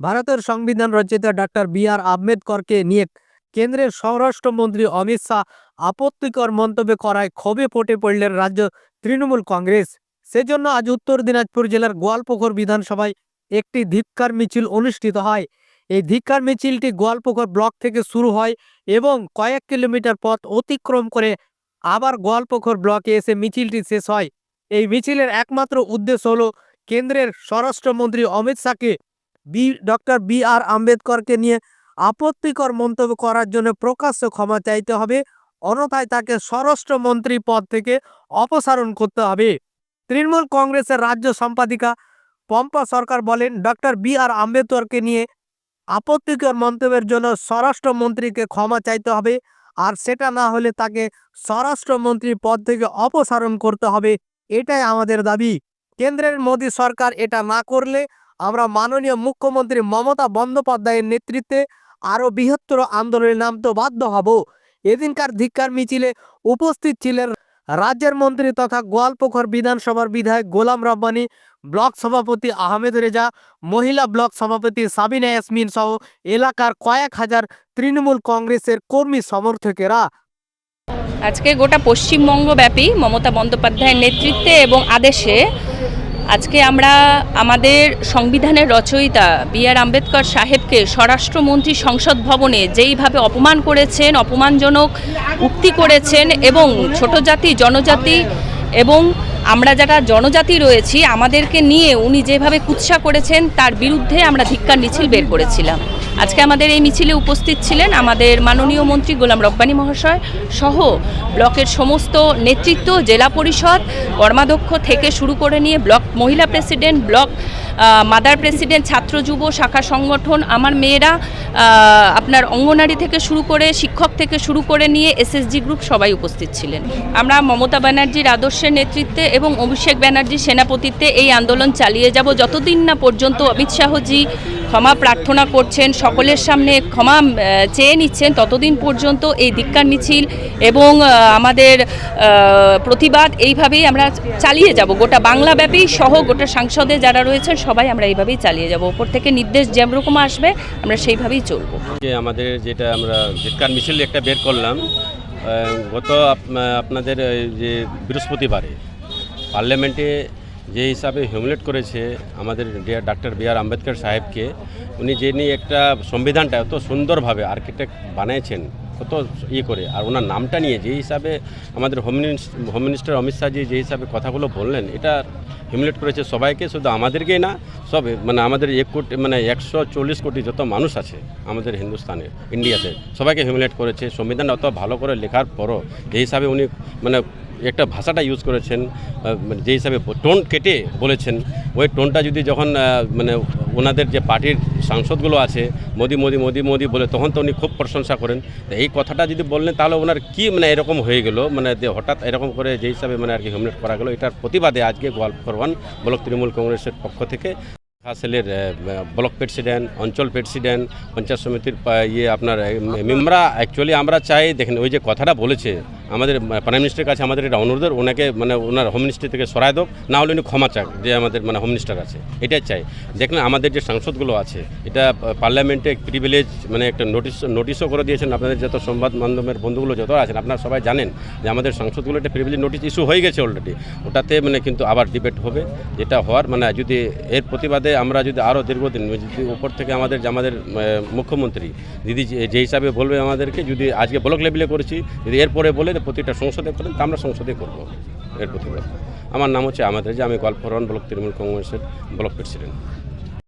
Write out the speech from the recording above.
ভারতের সংবিধান রচয়িতা ডাক্তার বি আর আম্বেদকরকে নিয়ে কেন্দ্রের স্বরাষ্ট্রমন্ত্রী অমিত শাহ আপত্তিকর মন্তব্য করায় ক্ষোভে পটে পড়লেন রাজ্য তৃণমূল কংগ্রেস। সেজন্য আজ উত্তর দিনাজপুর জেলার গোয়ালপুকুর বিধানসভায় একটি ধিক্কার মিছিল অনুষ্ঠিত হয়। এই ধিক্কার মিছিলটি গোয়ালপুকুর ব্লক থেকে শুরু হয় এবং কয়েক কিলোমিটার পথ অতিক্রম করে আবার গোয়ালপুকুর ব্লকে এসে মিছিলটি শেষ হয়। এই মিছিলের একমাত্র উদ্দেশ্য হলো কেন্দ্রের স্বরাষ্ট্রমন্ত্রী অমিত শাহকে বি, ডক্টর বি আর আম্বেদকরকে নিয়ে আপত্তিকর মন্তব্য করার জন্য প্রকাশ্য ক্ষমা চাইতে হবে। অন্যথায় তাকে স্বরাষ্ট্রমন্ত্রী পদ থেকে অপসারণ করতে হবে। তৃণমূল কংগ্রেসের রাজ্য সম্পাদিকা পম্পা সরকার বলেন, ডক্টর বি আর আম্বেদকরকে নিয়ে আপত্তিকর মন্তব্যের জন্য স্বরাষ্ট্রমন্ত্রীকে ক্ষমা চাইতে হবে আর সেটা না হলে তাকে স্বরাষ্ট্রমন্ত্রী পদ থেকে অপসারণ করতে হবে। এটাই আমাদের দাবি। কেন্দ্রের মোদী সরকার এটা না করলে আমরা মাননীয় মুখ্যমন্ত্রী মমতা বন্দ্যোপাধ্যায়ের নেতৃত্বে আরও বৃহত্তর আন্দোলনে নামতে বাধ্য হব। এদিনকার ধিক্কার মিছিলে উপস্থিত ছিলেন রাজ্যের মন্ত্রী তথা গোয়ালপুকুর বিধানসভার বিধায়ক গোলাম রব্বানী, ব্লক সভাপতি আহমেদ রেজা, মহিলা ব্লক সভাপতি সাবিনা ইয়াসমিন সহ এলাকার কয়েক হাজার তৃণমূল কংগ্রেসের কর্মী সমর্থকেরা। আজকে গোটা পশ্চিমবঙ্গব্যাপী মমতা বন্দ্যোপাধ্যায়ের নেতৃত্বে এবং আদেশে আজকে আমরা আমাদের সংবিধানের রচয়িতা বি আর আম্বেদকর সাহেবকে স্বরাষ্ট্রমন্ত্রী সংসদ ভবনে যেইভাবে অপমান করেছেন, অপমানজনক উক্তি করেছেন এবং ছোট জাতি, জনজাতি এবং আমরা যারা জনজাতি রয়েছি, আমাদেরকে নিয়ে উনি যেভাবে কুৎসা করেছেন, তার বিরুদ্ধে আমরা ধিক্কার, মিছিল বের করেছিলাম। আজকে আমাদের এই মিছিলে উপস্থিত ছিলেন আমাদের মাননীয় মন্ত্রী গোলাম রব্বানী মহাশয় সহ ব্লকের সমস্ত নেতৃত্ব, জেলা পরিষদ, কর্মাধ্যক্ষ থেকে শুরু করে নিয়ে ব্লক মহিলা প্রেসিডেন্ট, ব্লক মাদার প্রেসিডেন্ট, ছাত্র যুব, শাখা সংগঠন, আমার মেয়েরা আপনার অঙ্গনারী থেকে শুরু করে শিক্ষক থেকে শুরু করে নিয়ে এসএসজি গ্রুপ সবাই উপস্থিত ছিলেন। আমরা মমতা ব্যানার্জির আদর্শের নেতৃত্বে এবং অভিষেক ব্যানার্জির সেনাপতিত্বে এই আন্দোলন চালিয়ে যাব। যতদিন না পর্যন্ত অমিত শাহজি ক্ষমা প্রার্থনা করছেন, সকলের সামনে ক্ষমা চেয়ে নিচ্ছেন। ততদিন পর্যন্ত এই ধিক্কার মিছিল এবং আমাদের প্রতিবাদ এইভাবেই আমরা চালিয়ে যাব। গোটা বাংলাব্যাপী সহ গোটা সাংসদে যারা রয়েছেন, সবাই আমরা এইভাবেই চালিয়ে যাব। ওপর থেকে নির্দেশ যেরকম আসবে, আমরা সেইভাবেই চলবো। যে আমাদের যেটা আমরা জিটকার মিছিল একটা বের করলাম গত আপ- আপনাদের যে বৃহস্পতিবারে, পার্লামেন্টে যে হিসাবে হিউমিলেট করেছে আমাদের ডাক্তার বি আর আম্বেদকর সাহেবকে, উনি যে নিয়ে একটা সংবিধানটা এত সুন্দরভাবে আর্কিটেক্ট বানিয়েছেন, কত ইয়ে করে, আর ওনার নামটা নিয়ে যে হিসাবে আমাদের হোম হোম মিনিস্টার অমিত শাহজি যে হিসাবে কথাগুলো বললেন, এটা হিউমিলেট করেছে সবাইকে, শুধু আমাদেরকেই না, সব মানে আমাদের এক কোটি মানে একশো চল্লিশ কোটি যত মানুষ আছে আমাদের হিন্দুস্তানের ইন্ডিয়াতে, সবাইকে হিউমিলেট করেছে সংবিধান অত ভালো করে লেখার পরও যে হিসাবে উনি মানে একটা ভাষাটা ইউজ করেছেন মানে যে হিসাবে টোন কেটে বলেছেন, ওই টোনটা যদি যখন মানে ওনাদের যে পার্টির সাংসদগুলো আছে, মোদি মোদি মোদি মোদি বলে, তখন তো উনি খুব প্রশংসা করেন। এই কথাটা যদি বললেন, তাহলে ওনার কি মানে এরকম হয়ে গেল? মানে হঠাৎ এরকম করে যে হিসাবে মানে আর কি হিউমিলেট করা গেলো, এটার প্রতিবাদে আজকে গোয়ালপুর ওয়ান ব্লক তৃণমূল কংগ্রেসের পক্ষ থেকে সেলের ব্লক প্রেসিডেন্ট অঞ্চল প্রেসিডেন্ট পঞ্চায়েত সমিতির ইয়ে আপনার মেম্বরা অ্যাকচুয়ালি আমরা চাই, দেখেন ওই যে কথাটা বলেছে আমাদের প্রাইম মিনিস্টারের কাছে আমাদের এটা অনুরোধ, ওনাকে মানে ওনার হোম মিনিস্ট্রি থেকে সরাই দোক, না হলে উনি ক্ষমা চাক, যে আমাদের মানে হোম মিনিস্টার আছে। এটাই চাই। দেখলেন আমাদের যে সাংসদগুলো আছে, এটা পার্লামেন্টে প্রিভিলেজ মানে একটা নোটিশ নোটিশও করে দিয়েছেন আপনাদের যত সংবাদ মাধ্যমের বন্ধুগুলো যত আছেন, আপনারা সবাই জানেন যে আমাদের সাংসদগুলো একটা প্রিভিলেজ নোটিশ ইস্যু হয়ে গেছে অলরেডি ওটাতে মানে কিন্তু আবার ডিবেট হবে, যেটা হওয়ার মানে যদি এর প্রতিবাদে আমরা যদি আরও দীর্ঘদিন, যদি উপর থেকে আমাদের যে আমাদের মুখ্যমন্ত্রী, দিদি যে- যে হিসাবে বলবে আমাদেরকে, যদি আজকে ব্লক লেভেলে করেছি, যদি এরপরে বলে যে প্রতিটা সংসদে করেন তা আমরা সংসদে করব এর প্রতিবাদ। আমার নাম হচ্ছে আমাদের যে আমি গল্পরণ ব্লক তৃণমূল কংগ্রেসের ব্লক প্রেসিডেন্ট।